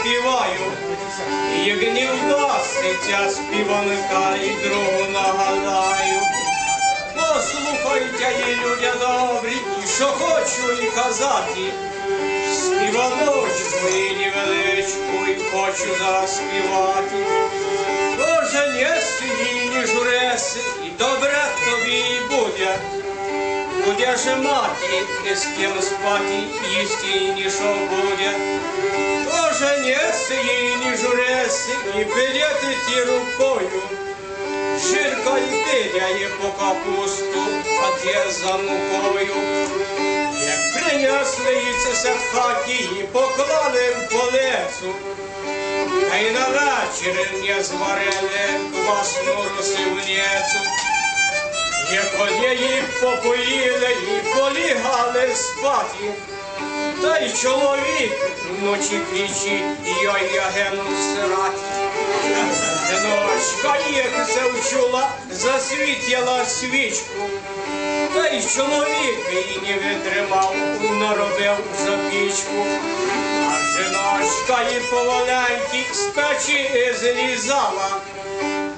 заспіваю, і гнів вдасться співанка і другу нагадаю. Послухайте, і люди добрі, що хочу і казати. Співаночку і невеличку, і хочу заспівати. Боже, не сині, не журеси, і добре тобі буде. Будеш мати, і з ким спати, їсти і нічого буде. Боже, не сині, не журеси, і підете ті рукою. Жирка й по капусту, а за мукою. Як принесли їй це хаті і поклали в полецу, та й на вечір не зварили квасну росивницю. Як її попоїли і полігали спати, та й чоловік вночі кричить, йой ягену сраті. Ночка їх завчула, засвітила свічку, та й чоловік її не витримав, наробив за пічку. А жіночка її поваленьки з печі злізала,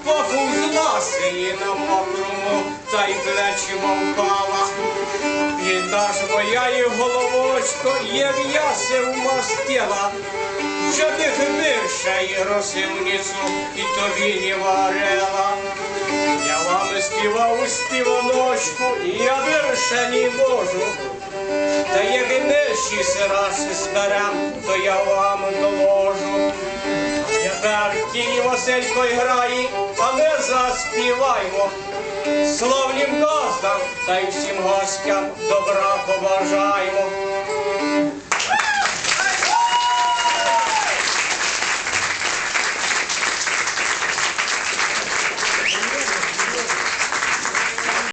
похужлася її на мокрому, та й плечима впала. І моя і головочко є м'ясе вмастила, що тих більше і росивницю і тобі не варила. Я вам співав співаночку, і я більше не можу. Та як нижчі раз зберем, то я. Тіні Василько грає, а ми заспіваймо. Словнім гостям та й всім гостям добра побажаймо.